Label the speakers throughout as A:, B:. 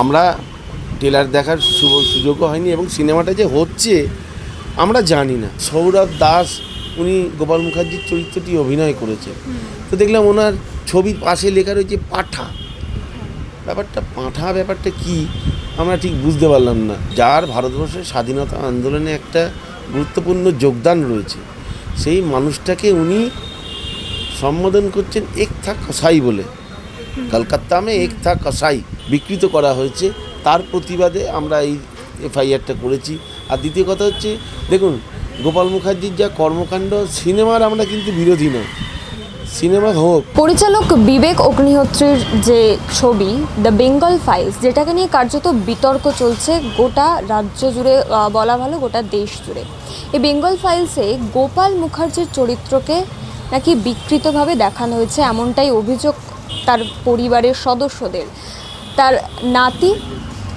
A: আমরা টেলার দেখার সুযোগও হয়নি এবং সিনেমাটা যে হচ্ছে, আমরা জানি না। সৌরভ দাস, উনি গোপাল মুখার্জির চরিত্রটি অভিনয় করেছে তো দেখলাম ওনার ছবির পাশে লেখা রয়েছে পাঠা। ব্যাপারটা পাঁঠা ব্যাপারটা কি, আমরা ঠিক বুঝতে পারলাম না। যার ভারতবর্ষের স্বাধীনতা আন্দোলনে একটা গুরুত্বপূর্ণ যোগদান রয়েছে, সেই মানুষটাকে উনি সম্বোধন করছেন এক থাক কসাই বলে। কলকাতা মে এক থা কসাই বিকৃত করা হয়েছে। তার প্রতিবাদে আমরা এই এফআইআরটা করেছি। আর দ্বিতীয় কথা হচ্ছে, দেখুন, গোপাল মুখার্জির যা কর্মকাণ্ড, সিনেমার আমরা কিন্তু বিরোধী নয় সিনেমা হোক।
B: পরিচালক বিবেক অগ্নিহোত্রীর যে ছবি দ্য বেঙ্গল ফাইলস যেটাকে নিয়ে কার্যত বিতর্ক চলছে গোটা রাজ্য জুড়ে বলা ভালো গোটা দেশ জুড়ে। এই বেঙ্গল ফাইলসে গোপাল মুখার্জির চরিত্রকে নাকি বিকৃতভাবে দেখানো হয়েছে, এমনটাই অভিযোগ তার পরিবারের সদস্যদের। তার নাতি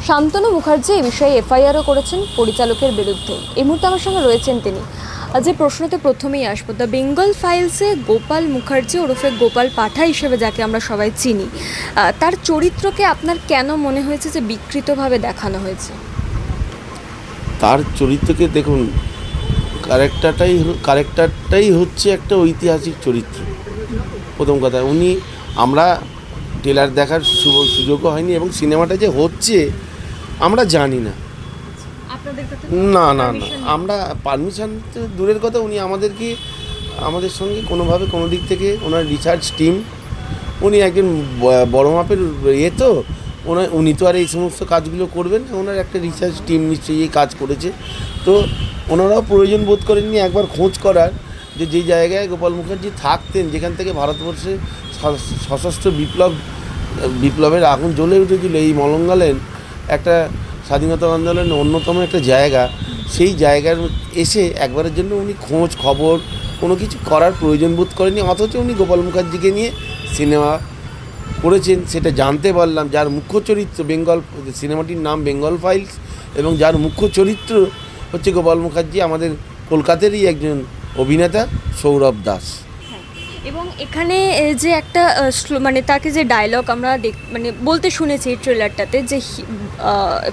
B: শান্তনু মুখার্জি এই বিষয়ে এফআইআরও করেছেন পরিচালকের বিরুদ্ধে। এই মুহূর্তে আমার সঙ্গে রয়েছেন তিনি। যে প্রশ্নতে প্রথমেই আসব। দ্য বেঙ্গল ফাইলসে গোপাল মুখার্জি ওরফে গোপাল পাঠা হিসেবে যাকে আমরা সবাই চিনি তার চরিত্রকে আপনার কেন মনে হয়েছে যে বিকৃতভাবে দেখানো হয়েছে?
A: তার চরিত্রকে দেখুন ক্যারেক্টারটাই ক্যারেক্টারটাই হচ্ছে একটা ঐতিহাসিক চরিত্র। প্রথম কথা, উনি আমরা ট্রেলার দেখার সু- সুযোগও হয়নি এবং সিনেমাটা যে হচ্ছে আমরা জানি না। না না না। আমরা পারমিশন দূরের কথা উনি আমাদেরকে আমাদের সঙ্গে কোনোভাবে কোনো দিক থেকে ওনার রিসার্চ টিম উনি একজন বড় মাপের ইয়ে তো ওনার উনি তো আর এই সমস্ত কাজগুলো করবেন ওনার একটা রিসার্চ টিম নিশ্চয়ই এই কাজ করেছে। তো ওনারাও প্রয়োজন বোধ করেননি একবার খোঁজ করার যে যে জায়গায় গোপাল মুখার্জি থাকতেন যেখান থেকে ভারতবর্ষে সশস্ত্র বিপ্লব, বিপ্লবের আগুন জ্বলে উঠেছিল এই মলঙ্গালেন একটা স্বাধীনতা আন্দোলনের অন্যতম একটা জায়গা। সেই জায়গার এসে একবারের জন্য উনি খোঁজ, খবর, কোনো কিছু করার প্রয়োজন বোধ করেনি অথচ উনি গোপাল মুখার্জিকে নিয়ে সিনেমা করেছেন, সেটা জানতে পারলাম। যার মুখ্য চরিত্র বেঙ্গল, সিনেমাটির নাম বেঙ্গল ফাইলস এবং যার মুখ্য চরিত্র হচ্ছে গোপাল মুখার্জি, আমাদের কলকাতারই একজন অভিনেতা সৌরভ দাস।
B: এবং এখানে যে একটা মানে তাকে যে ডায়লগ আমরা দেখ মানে বলতে শুনেছি এই ট্রেলারটাতে যে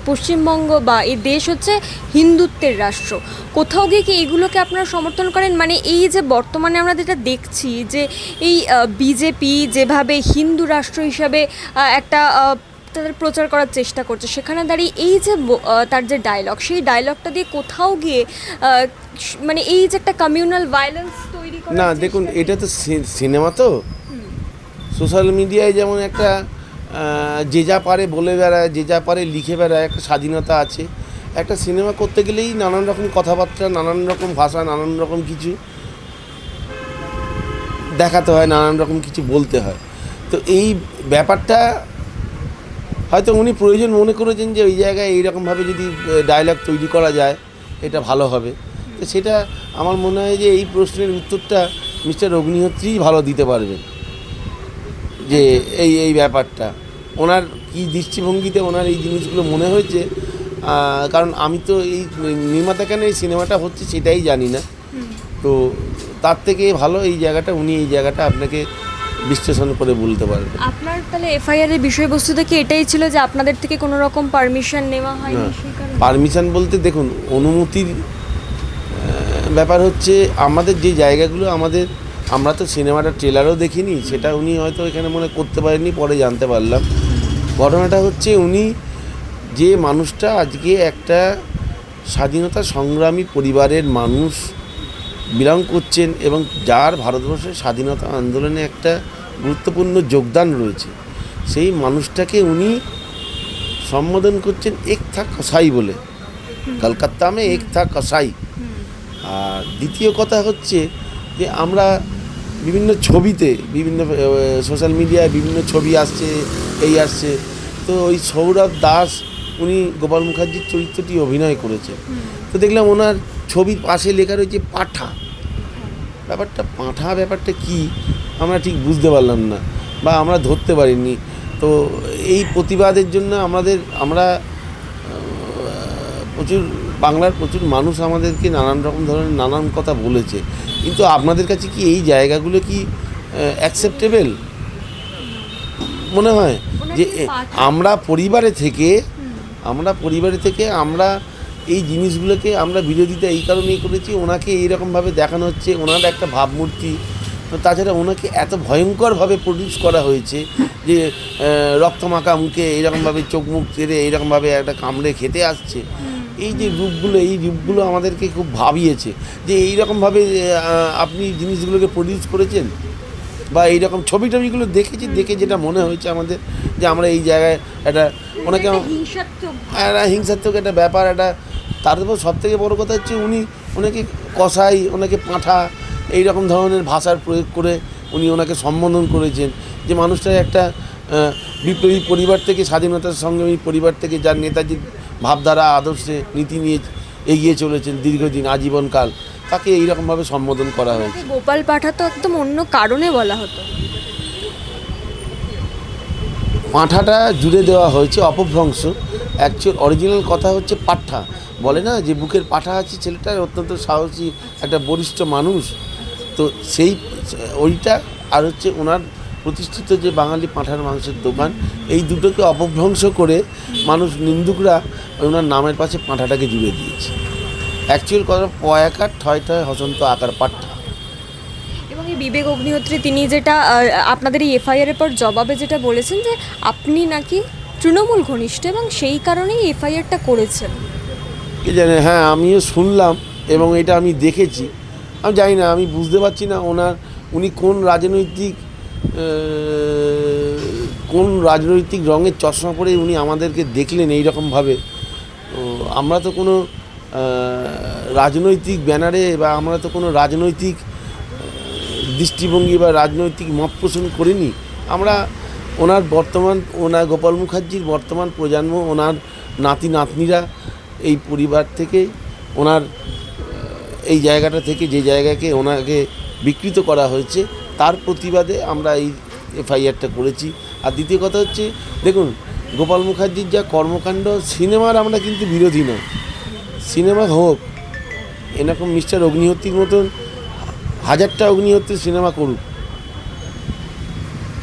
B: পশ্চিমবঙ্গ বা এই দেশ হচ্ছে হিন্দুত্বের রাষ্ট্র। কোথাও গিয়ে কি এগুলোকে আপনারা সমর্থন করেন? মানে এই যে বর্তমানে আমরা যেটা দেখছি যে এই বিজেপি যেভাবে হিন্দু রাষ্ট্র হিসাবে একটা তাদের প্রচার করার চেষ্টা করছে, সেখানে দাঁড়িয়ে এই যে তার যে ডায়লগ সেই ডায়লগটা দিয়ে কোথাও গিয়ে মানে এই যে একটা কমিউনাল ভায়োলেন্স তৈরি
A: না দেখুন এটা তো সিনেমা তো। সোশ্যাল মিডিয়ায় যেমন একটা যে যা পারে বলে বেড়ায় যে যা পারে লিখে বেড়ায় একটা স্বাধীনতা আছে। একটা সিনেমা করতে গেলেই নানান রকম কথাবার্তা নানান রকম ভাষা নানান রকম কিছু দেখাতে হয় নানান রকম কিছু বলতে হয়। তো এই ব্যাপারটা হয়তো উনি প্রয়োজন মনে করেছেন যে ওই জায়গায় এইরকমভাবে যদি ডায়লগ তৈরি করা যায় এটা ভালো হবে। তো সেটা আমার মনে হয় যে এই প্রশ্নের উত্তরটা মিস্টার অগ্নিহোত্রীই ভালো দিতে পারবেন। যে এই এই ব্যাপারটা। ওনার কি দৃষ্টিভঙ্গিতে ওনার এই জিনিসগুলো মনে হয়েছে? কারণ আমি তো এই নির্মাতা কেন এই সিনেমাটা হচ্ছে সেটাই জানি না। তো তার থেকে ভালো এই জায়গাটা উনি এই জায়গাটা আপনাকে বিশ্লেষণ করে বলতে পারবেন।
B: আপনার তাহলে এফআইআর এর বিষয়বস্তু থেকে এটাই ছিল যে আপনাদের থেকে কোনো রকম পারমিশন নেওয়া হয়নি
A: পারমিশন বলতে দেখুন অনুমতির ব্যাপার হচ্ছে আমাদের যে জায়গাগুলো আমাদের, আমরা তো সিনেমাটা, ট্রেলারও দেখিনি, সেটা উনি হয়তো এখানে মনে করতে পারেননি, পরে জানতে পারলাম। ঘটনাটা হচ্ছে উনি যে মানুষটা আজকে একটা স্বাধীনতা সংগ্রামী পরিবারের মানুষ বিলং করছেন এবং যার ভারতবর্ষের স্বাধীনতা আন্দোলনে একটা গুরুত্বপূর্ণ যোগদান রয়েছে, সেই মানুষটাকে উনি সম্বোধন করছেন, এক থা কসাই বলে। কলকাতা মে এক থা কসাই। আর দ্বিতীয় কথা হচ্ছে যে আমরা বিভিন্ন ছবিতে বিভিন্ন সোশ্যাল মিডিয়ায় বিভিন্ন ছবি আসছে এই আসছে। তো ওই সৌরভ দাস উনি গোপাল মুখার্জির চরিত্রটি অভিনয় করেছে। তো দেখলাম ওনার ছবির পাশে লেখা রয়েছে পাঠা। ব্যাপারটা পাঁঠা ব্যাপারটা কি? আমরা ঠিক বুঝতে পারলাম না বা আমরা ধরতে পারিনি। তো এই প্রতিবাদের জন্য আমাদের আমরা প্রচুর বাংলার প্রচুর মানুষ আমাদেরকে নানান রকম ধরনের নানান কথা বলেছে। কিন্তু আপনাদের কাছে কি এই জায়গাগুলো কি অ্যাকসেপ্টেবল মনে হয় যে আমরা পরিবারে থেকে আমরা পরিবারে থেকে আমরা এই জিনিসগুলোকে আমরা বিরোধিতা এই কারণেই করেছি ওনাকে এইরকমভাবে দেখানো হচ্ছে ওনার একটা ভাবমূর্তি। তাছাড়া ওনাকে এত ভয়ঙ্করভাবে প্রডিউস করা হয়েছে যে রক্তমাখা মুখে এইরকমভাবে চোখ মুখ তেড়ে এইরকমভাবে একটা কামড়ে খেতে আসছে। এই যে রূপগুলো এই রূপগুলো আমাদেরকে খুব ভাবিয়েছে যে এইরকমভাবে আহ, আপনি জিনিসগুলোকে প্রডিউস করেছেন? বা এইরকম ছবি টবিগুলো দেখেছি দেখে যেটা মনে হয়েছে আমাদের যে আমরা এই জায়গায় একটা ওনাকে একটা হিংসাত্মক একটা ব্যাপার একটা তারপর সব থেকে বড়ো কথা হচ্ছে উনি ওনাকে কসাই ওনাকে পাঁঠা এই রকম ধরনের ভাষার প্রয়োগ করে উনি ওনাকে সম্বোধন করেছেন যে মানুষটা একটা বিপ্লবী পরিবার থেকে স্বাধীনতার সংগ্রামী পরিবার থেকে যার নেতাজির ভাবধারা আদর্শে নীতি নিয়ে এগিয়ে চলেছেন দীর্ঘদিন আজীবনকাল। তাকে এইরকমভাবে সম্বোধন করা হয়েছে।
B: গোপাল পাঠা তো একদম অন্য কারণে বলা হতো।
A: পাঁঠাটা জুড়ে দেওয়া হয়েছে অপভ্রংশ। অ্যাকচুয়াল অরিজিনাল কথা হচ্ছে পাঠা। বলে না যে বুকের পাঠা আছে ছেলেটার অত্যন্ত সাহসী একটা বরিষ্ঠ মানুষ। তো সেই ওইটা আর হচ্ছে ওনার প্রতিষ্ঠিত যে বাঙালি পাঁঠার মাংসের দোকান এই দুটোকে অপভ্রংশ করে মানুষ নিন্দুকরা ওনার নামের পাশে পাঁঠাটাকে জুড়ে দিয়েছে। অ্যাকচুয়াল কথা পয়াকার ঠয় ঠয় হসন্ত আকার পাঠা
B: এবং এই বিবেক অগ্নিহোত্রী তিনি যেটা আপনাদের এই এফআইআর এর পর জবাবে যেটা বলেছেন যে আপনি নাকি তৃণমূল ঘনিষ্ঠ এবং সেই কারণেই এফআইআরটা করেছেন।
A: কে জানে হ্যাঁ আমিও শুনলাম এবং এটা আমি দেখেছি। আমি জানি না আমি বুঝতে পারছি না ওনার উনি কোন রাজনৈতিক কোন রাজনৈতিক রঙের চশমা পরে উনি আমাদেরকে দেখলেন এই রকমভাবে আমরা তো কোনো রাজনৈতিক ব্যানারে বা আমরা তো কোনো রাজনৈতিক দৃষ্টিভঙ্গি বা রাজনৈতিক মত পোষণ করিনি। আমরা ওনার বর্তমান, ওনার গোপাল মুখার্জির বর্তমান প্রজন্ম, ওনার নাতি নাতনিরা এই পরিবার থেকে, ওনার এই জায়গাটা থেকে যে জায়গাকে ওনাকে বিকৃত করা হয়েছে তার প্রতিবাদে আমরা এই এফআইআরটা করেছি। আর দ্বিতীয় কথা হচ্ছে, দেখুন, গোপাল মুখার্জির যা কর্মকাণ্ড, সিনেমার আমরা কিন্তু বিরোধী নয়। সিনেমা হোক, এরকম মিস্টার অগ্নিহত্রীর মতন হাজারটা অগ্নিহত্রীর সিনেমা করুক,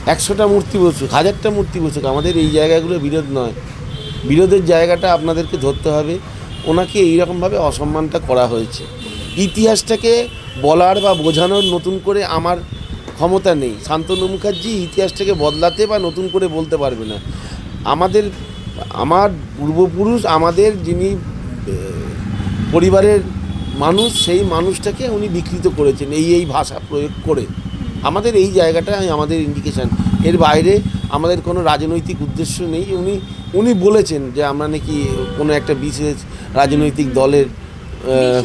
A: একশোটা মূর্তি বসুক, হাজারটা মূর্তি বসুক, আমাদের এই জায়গাগুলো বিরোধ নয়। বিরোধের জায়গাটা আপনাদেরকে ধরতে হবে। ওনাকে এইরকমভাবে অসম্মানটা করা হয়েছে। ইতিহাসটাকে বলার বা বোঝানোর নতুন করে আমার ক্ষমতা নেই। শান্তনু মুখার্জি ইতিহাসটাকে বদলাতে বা নতুন করে বলতে পারবে না। আমাদের আমার পূর্বপুরুষ আমাদের যিনি পরিবারের মানুষ সেই মানুষটাকে উনি বিকৃত করেছেন এই এই ভাষা প্রয়োগ করে। আমাদের এই জায়গাটা আমাদের ইন্ডিকেশান এর বাইরে আমাদের কোনো রাজনৈতিক উদ্দেশ্য নেই। উনি উনি বলেছেন যে আমরা নাকি কোনো একটা বিশেষ রাজনৈতিক দলের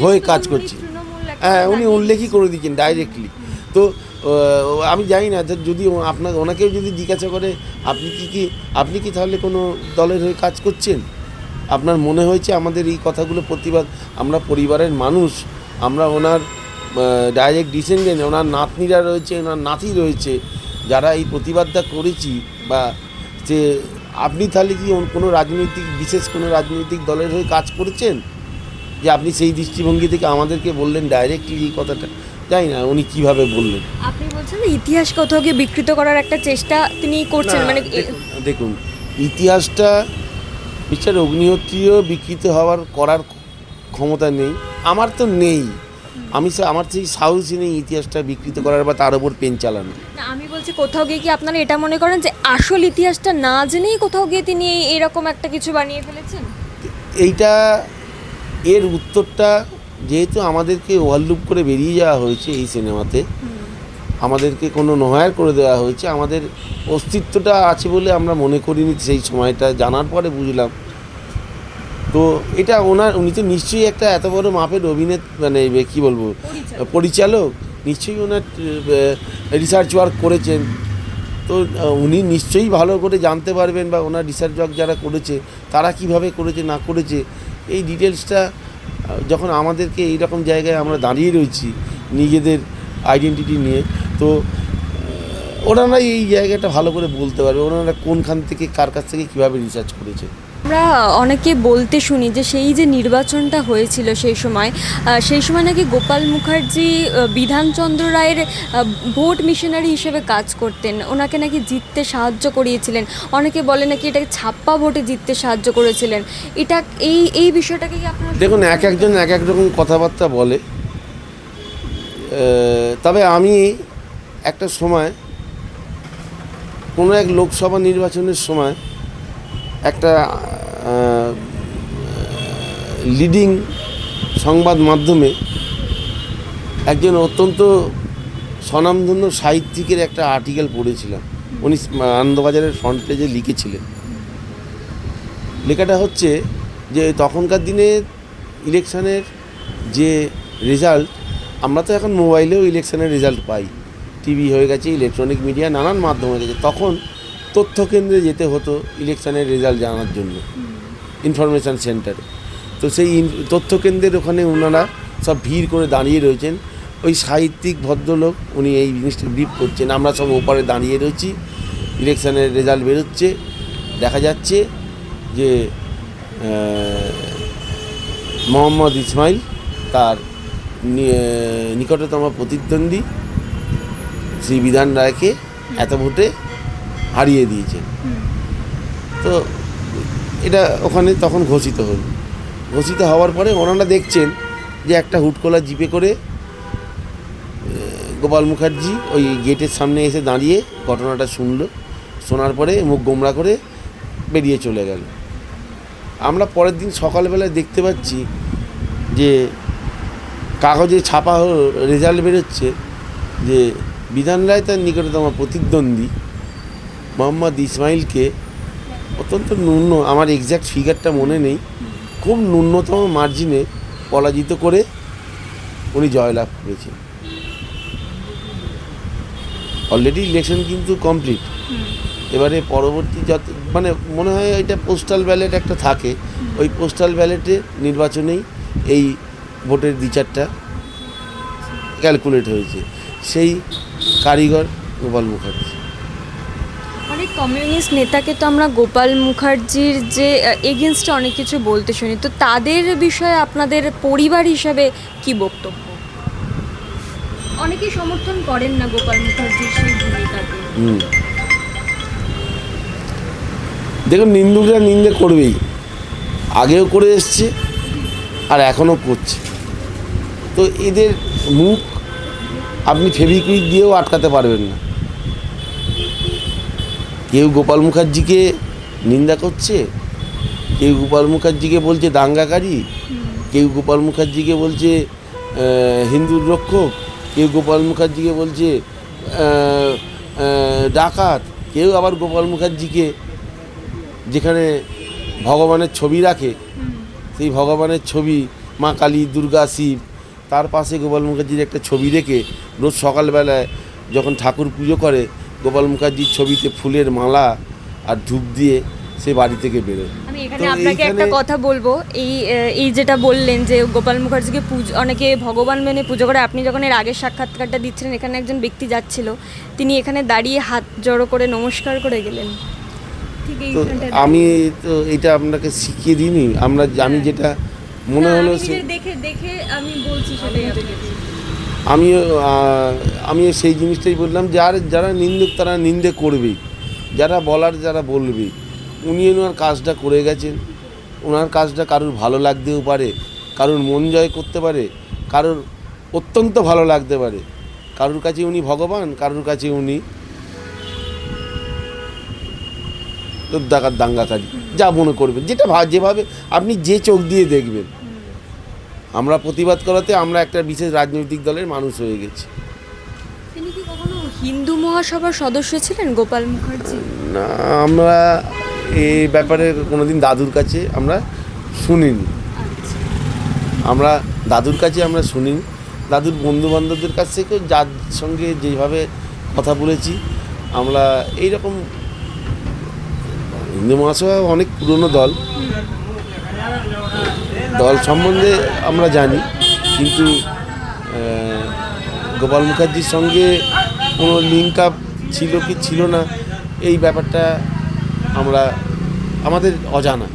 A: হয়ে কাজ করছি। হ্যাঁ উনি উল্লেখই করে দিচ্ছেন ডাইরেক্টলি তো আমি জানি না যদি আপনার ওনাকেও যদি জিজ্ঞাসা করে, আপনি কি কি, আপনি কি তাহলে কোনো দলের হয়ে কাজ করছেন? আপনার মনে হয়েছে আমাদের এই কথাগুলো প্রতিবাদ? আমরা পরিবারের মানুষ, আমরা ওনার ডাইরেক্ট ডিসেন্ডেন্ট ওনার নাতনিরা রয়েছে, ওনার নাতি রয়েছে, যারা এই প্রতিবাদটা করেছি বা যে আপনি তাহলে কি কোনো রাজনৈতিক, বিশেষ কোনো রাজনৈতিক দলের হয়ে কাজ করেছেন? যে আপনি সেই দৃষ্টিভঙ্গি থেকে আমাদেরকে বললেন ডাইরেক্টলি এই কথাটা। জানি না উনি কীভাবে বললেন।
B: আপনি বলছেন ইতিহাস কোথাও গিয়ে বিকৃত করার একটা চেষ্টা তিনি করছেন মানে
A: দেখুন- ইতিহাসটা মিস্টার অগ্নিহোত্রীও বিকৃত হওয়ার করার ক্ষমতা নেই আমার তো নেই। আমি আমার সেই সাহসই নেই ইতিহাসটা বিকৃত করার বা তার উপর পেন চালানো।
B: না আমি বলছি কোথাও গিয়ে কি আপনারা এটা মনে করেন যে আসল ইতিহাসটা না জেনেই কোথাও গিয়ে তিনি এরকম একটা কিছু বানিয়ে ফেলেছেন?
A: এইটা এর উত্তরটা যেহেতু আমাদেরকে ওভারলুপ করে বেরিয়ে যাওয়া হয়েছে এই সিনেমাতে আমাদেরকে কোনো নহায়ার করে দেওয়া হয়েছে আমাদের অস্তিত্বটা আছে বলে আমরা মনে করিনি সেই সময়টা জানার পরে বুঝলাম। তো এটা ওনার উনি তো নিশ্চয়ই একটা এত বড় মাপের অভিনেত মানে কী বলব পরিচালক। নিশ্চয়ই ওনার রিসার্চ ওয়ার্ক করেছেন। তো উনি নিশ্চয়ই ভালো করে জানতে পারবেন বা ওনার রিসার্চ ওয়ার্ক যারা করেছে তারা কীভাবে করেছে না করেছে এই ডিটেলসটা যখন আমাদেরকে এইরকম জায়গায় আমরা দাঁড়িয়ে রয়েছি নিজেদের আইডেন্টিটি নিয়ে, তো ওনারা এই জায়গাটা ভালো করে বলতে পারবে, ওনারা কোনখান থেকে কার কাছ থেকে কীভাবে রিসার্চ করেছে।
B: আমরা অনেকে বলতে শুনি যে সেই যে নির্বাচনটা হয়েছিল সেই সময় সেই সময় নাকি গোপাল মুখার্জি বিধানচন্দ্র রায়ের ভোট মিশনারি হিসেবে কাজ করতেন। ওনাকে নাকি জিততে সাহায্য করিয়েছিলেন। অনেকে বলে নাকি এটাকে ছাপ্পা ভোটে জিততে সাহায্য করেছিলেন। এটা এই এই বিষয়টাকে কি আপনার
A: দেখুন এক একজন এক এক রকম কথাবার্তা বলে। তবে আমি একটা সময় কোনো এক লোকসভা নির্বাচনের সময় একটা লিডিং সংবাদ মাধ্যমে একজন অত্যন্ত স্বনামধন্য সাহিত্যিকের একটা আর্টিকেল পড়েছিলাম। উনি আনন্দবাজারের ফ্রন্ট পেজে লিখেছিলেন। লেখাটা হচ্ছে যে তখনকার দিনে ইলেকশনের যে রেজাল্ট আমরা তো এখন মোবাইলেও ইলেকশনের রেজাল্ট পাই। টিভি হয়ে গেছে ইলেকট্রনিক মিডিয়া নানান মাধ্যম হয়ে গেছে। তখন তথ্য কেন্দ্রে যেতে হতো ইলেকশনের রেজাল্ট জানার জন্য ইনফরমেশান সেন্টারে। তো সেই তথ্য কেন্দ্রের ওখানে ওনারা সব ভিড় করে দাঁড়িয়ে রয়েছেন। ওই সাহিত্যিক ভদ্রলোক উনি এই জিনিসটা ব্রিফ করছেন। আমরা সব ওপারে দাঁড়িয়ে রয়েছি ইলেকশনের রেজাল্ট বেরোচ্ছে দেখা যাচ্ছে যে মোহাম্মদ ইসমাইল তার নিকটতম প্রতিদ্বন্দ্বী শ্রী বিধান রায়কে এত ভোটে হারিয়ে দিয়েছেন তো এটা ওখানে তখন ঘোষিত হল। ঘোষিত হওয়ার পরে ওনারা দেখছেন যে একটা হুটকোলা জিপে করে গোপাল মুখার্জি ওই গেটের সামনে এসে দাঁড়িয়ে ঘটনাটা শুনলো। শোনার পরে মুখ গোমরা করে বেরিয়ে চলে গেল। আমরা পরের দিন সকালবেলায় দেখতে পাচ্ছি যে কাগজে ছাপা রেজাল্ট বেরোচ্ছে যে বিধান রায় তার নিকটতম প্রতিদ্বন্দ্বী মোহাম্মদ ইসমাইলকে অত্যন্ত ন্যূন আমার এক্স্যাক্ট ফিগারটা মনে নেই খুব ন্যূনতম মার্জিনে পরাজিত করে উনি জয়লাভ করেছেন। অলরেডি ইলেকশন কিন্তু কমপ্লিট এবারে পরবর্তী যত মানে মনে হয় এটা পোস্টাল ব্যালেট একটা থাকে। ওই পোস্টাল ব্যালেটে নির্বাচনেই এই ভোটের বিচারটা ক্যালকুলেট হয়েছে। সেই কারিগর গোপাল মুখার্জি।
B: কমিউনিস্ট নেতাকে তো আমরা গোপাল মুখার্জির যে এগেনস্টে অনেক কিছু বলতে শুনি। তো তাদের বিষয়ে আপনাদের পরিবার হিসাবে কি বক্তব্য? অনেকেই সমর্থন করেন না গোপাল মুখার্জির সেই ভূমিকাকে।
A: দেখুন, নিন্দুকরা নিন্দে করবেই। আগেও করে এসছে, আর এখনও করছে। তো এদের মুখ আপনি ফেভিকুইক দিয়েও আটকাতে পারবেন না। কেউ গোপাল মুখার্জিকে নিন্দা করছে, কেউ গোপাল মুখার্জিকে বলছে দাঙ্গাকারী, কেউ গোপাল মুখার্জিকে বলছে হিন্দুর রক্ষক, কেউ গোপাল মুখার্জিকে বলছে ডাকাত, কেউ আবার গোপাল মুখার্জিকে যেখানে ভগবানের ছবি রাখে, সেই ভগবানের ছবি মা কালী, দুর্গা, শিব, তার পাশে গোপাল মুখার্জির একটা ছবি রেখে রোজ সকালবেলায় যখন ঠাকুর পুজো করে গোপাল মুখার্জির ছবিতে ফুলের মালা আর ধূপ দিয়ে সে বাড়ি থেকে বেরোয়।
B: আমি এখানে আপনাকে একটা কথা বলব। এই এই যেটা বললেন যে গোপাল মুখার্জিকে পুজো অনেকে ভগবান মেনে পুজো করে আপনি যখন এর আগের সাক্ষাৎকারটা দিচ্ছিলেন এখানে একজন ব্যক্তি যাচ্ছিল তিনি এখানে দাঁড়িয়ে হাত জড়ো করে নমস্কার করে গেলেন।
A: তো আমি তো এটা আপনাকে শিখিয়ে দিইনি আমরা আমি যেটা মনে হলো
B: দেখে দেখে আমি বলছি সেটাই
A: আহ, আমিও সেই জিনিসটাই বললাম যার যারা নিন্দুক তারা নিন্দে করবেই। যারা বলার যারা বলবেই উনি ওনার কাজটা করে গেছেন। ওনার কাজটা কারোর ভালো লাগতেও পারে কারোর মন জয় করতে পারে কারোর অত্যন্ত ভালো লাগতে পারে। কারোর কাছে উনি ভগবান কারোর কাছে উনি ডাকাত দাঙ্গাকারী যা মনে করবেন যেটা যেভাবে আপনি যে চোখ দিয়ে দেখবেন। আমরা প্রতিবাদ করাতে আমরা একটা বিশেষ রাজনৈতিক দলের মানুষ হয়ে গেছি।
B: তিনি কি কখনো হিন্দু মহাসভার সদস্য ছিলেন গোপাল মুখার্জি?
A: না আমরা এই ব্যাপারে কোনোদিন দাদুর কাছে আমরা শুনিনি। আমরা দাদুর কাছে আমরা শুনিনি। দাদুর বন্ধু বান্ধবদের কাছ থেকেও যার সঙ্গে যেভাবে কথা বলেছি আমরা এই রকম হিন্দু মহাসভা অনেক পুরনো দল। দল সম্বন্ধে আমরা জানি, কিন্তু গোপাল মুখার্জির সঙ্গে কোনো লিঙ্ক আপ ছিল কি ছিল না, এই ব্যাপারটা আমরা, আমাদের অজানা।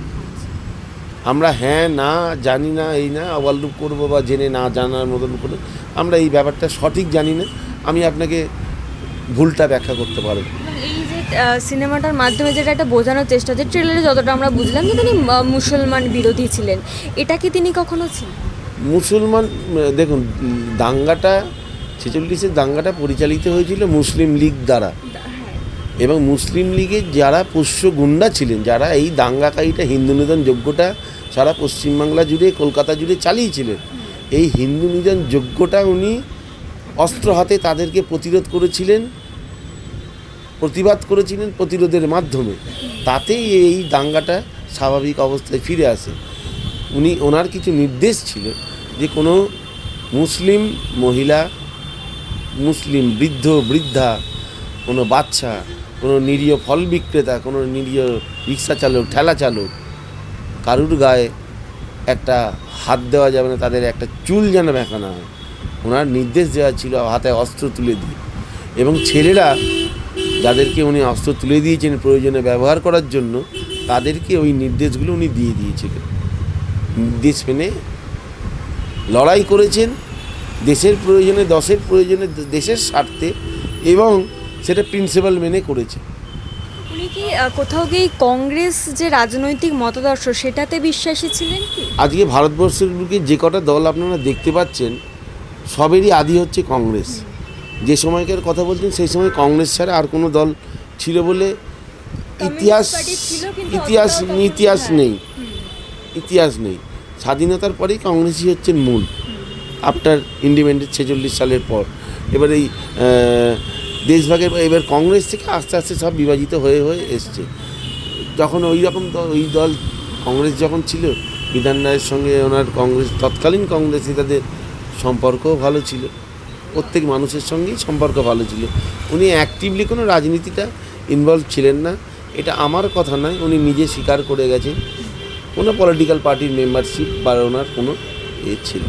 A: আমরা হ্যাঁ না, জানি না, এই না ওয়ার্ল্ড করব বা জেনে না জানার মতন করে আমরা এই ব্যাপারটা সঠিক জানি না। আমি আপনাকে ভুলটা ব্যাখ্যা করতে পারব।
B: সিনেমাটার মাধ্যমে যেটা একটা বোঝানোর চেষ্টা হচ্ছে ট্রেলারে যতটা আমরা বুঝলাম যে তিনি মুসলমান বিরোধী ছিলেন। এটা কি তিনি কখনো ছিলেন?
A: মুসলমান দেখুন দাঙ্গাটা ছেচল্লিশের দাঙ্গাটা পরিচালিত হয়েছিল মুসলিম লীগ দ্বারা। এবং মুসলিম লীগের যারা পোষ্য গুন্ডা ছিলেন যারা এই দাঙ্গাকারীটা হিন্দু নিধন যজ্ঞটা সারা পশ্চিমবাংলা জুড়ে কলকাতা জুড়ে চালিয়েছিলেন এই হিন্দু নিধন যজ্ঞটা উনি অস্ত্র হাতে তাদেরকে প্রতিরোধ করেছিলেন। প্রতিবাদ করেছিলেন প্রতিরোধের মাধ্যমে। তাতেই এই দাঙ্গাটা স্বাভাবিক অবস্থায় ফিরে আসে। উনি, ওনার কিছু নির্দেশ ছিল যে কোনো মুসলিম মহিলা, মুসলিম বৃদ্ধ, বৃদ্ধা, কোনো বাচ্চা, কোনো নিরীহ ফল বিক্রেতা, কোনো নিরীহ রিক্সা চালক, ঠেলা চালক, কারুর গায়ে একটা হাত দেওয়া যাবে না, তাদের একটা চুল যেন বেঁকানো হয়। ওনার নির্দেশ দেওয়া ছিল হাতে অস্ত্র তুলে দিয়ে। এবং ছেলেরা যাদেরকে উনি অস্ত্র তুলে দিয়েছেন প্রয়োজনে ব্যবহার করার জন্য তাদেরকে ওই নির্দেশগুলো উনি দিয়ে দিয়েছিলেন। নির্দেশ মেনে লড়াই করেছেন দেশের প্রয়োজনে দশের প্রয়োজনে দেশের স্বার্থে এবং সেটা প্রিন্সিপাল মেনে করেছে
B: উনি কি কোথাও গিয়ে কংগ্রেস যে রাজনৈতিক মতাদর্শ সেটাতে বিশ্বাসী ছিলেন
A: আজকে ভারতবর্ষের যে কটা দল আপনারা দেখতে পাচ্ছেন সবেরই আদি হচ্ছে কংগ্রেস। যে সময়কার কথা বলছেন সেই সময় কংগ্রেস ছাড়া আর কোনো দল ছিল বলে ইতিহাস ইতিহাস ইতিহাস
B: হ্যাঁ।
A: নেই। ইতিহাস নেই। স্বাধীনতার পরেই কংগ্রেসই হচ্ছেন মূল। আফটার ইন্ডিপেন্ডেন্স ছেচল্লিশ সালের পর। এবার এই দেশভাগের এবার কংগ্রেস থেকে আস্তে আস্তে সব বিভাজিত হয়ে হয়ে এসছে। যখন ওই রকম ওই দল কংগ্রেস যখন ছিল বিধান রায়ের সঙ্গে ওনার কংগ্রেস তৎকালীন কংগ্রেস নেতাদের সম্পর্কও ভালো ছিল। প্রত্যেক মানুষের সঙ্গেই সম্পর্ক ভালো ছিল। উনি অ্যাক্টিভলি কোনো রাজনীতিটা ইনভলভ ছিলেন না। এটা আমার কথা নয়, উনি নিজে স্বীকার করে গেছেন। কোনো পলিটিক্যাল পার্টির মেম্বারশিপ বা ওনার কোনো এ ছিল।